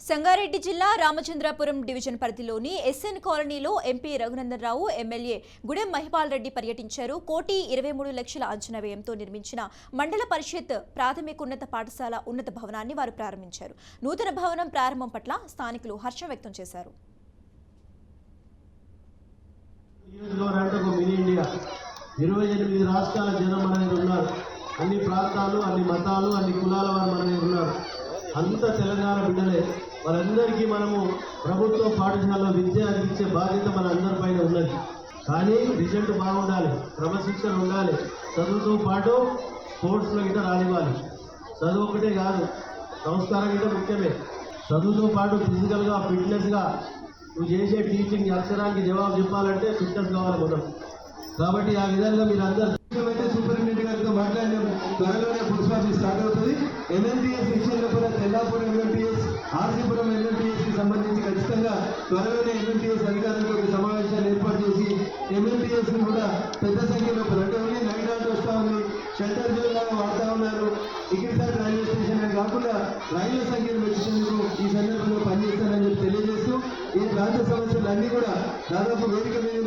సంగారెడ్డి జిల్లా రామచంద్రాపురం డివిజన్ పరిధిలోని ఎస్ఎన్ కాలనీలో ఎంపీ రఘునందన్ రావు ఎమ్మెల్యే గుడెం మహిపాల్ రెడ్డి పర్యటించారు. కోటి ఇరవై మూడు లక్షల అంచనా వ్యయంతో నిర్మించిన మండల పరిషత్ ప్రాథమికోన్నత పాఠశాల ఉన్నత భవనాన్ని వారు ప్రారంభించారు. నూతన భవనం ప్రారంభం పట్ల స్థానికులు హర్షం వ్యక్తం చేశారు. ఇరవై ఎనిమిది రాష్ట్రాల జనం ఉన్నారు. అన్ని ప్రాంతాలు అన్ని మతాలు అన్ని కులాల వారు మన ఉన్నారు. అంత తెలంగాణ బిడ్డలే. వాళ్ళందరికీ మనము ప్రభుత్వ పాఠశాలలో విద్య అందించే బాధ్యత మన అందరిపైన ఉన్నది. కానీ రిజల్ట్ బాగుండాలి. క్రమశిక్షణ ఉండాలి. చదువుతో పాటు స్పోర్ట్స్లో గిట్ట రానివ్వాలి. చదువు ఒకటే కాదు సంస్కారం గిట్ట ముఖ్యమే. చదువుతో పాటు ఫిజికల్గా ఫిట్నెస్గా నువ్వు చేసే టీచింగ్ అక్షరానికి జవాబు చెప్పాలంటే ఫిట్నెస్ కావాలి మొదలు కాబట్టి ఆ విధంగా మీరు అందరు అయితే సూపరింటెండెంట్ గారితో మాట్లాడిన త్వరలోనే పోస్ట్ ఆఫీస్ స్టార్ట్ అవుతుంది. ఎంఎన్టీఎస్ విషయంలో కూడా ఎంఎంపీఎస్ ఆర్సీపురం ఎంఎన్టీఎస్కి సంబంధించి ఖచ్చితంగా త్వరలోనే ఎంఎంపీఎస్ అధికారులతో ఒక సమావేశాన్ని ఏర్పాటు చేసి ఎంఎన్టీఎస్ కూడా పెద్ద సంఖ్యలో అంటే ఓన్లీ నైట్ అవుట్ వస్తా ఉంది. షెల్టర్ జోన్ వాడుతూ ఉన్నారు. ఇక్కడిసారి రైల్వే స్టేషన్ అని కాకుండా రైళ్ళ సంఖ్యను పెంచేందుకు ఈ సందర్భంలో పనిచేస్తానని చెప్పి తెలియజేస్తూ ఈ ప్రాంత సమస్యలన్నీ కూడా దాదాపు వేదిక మీద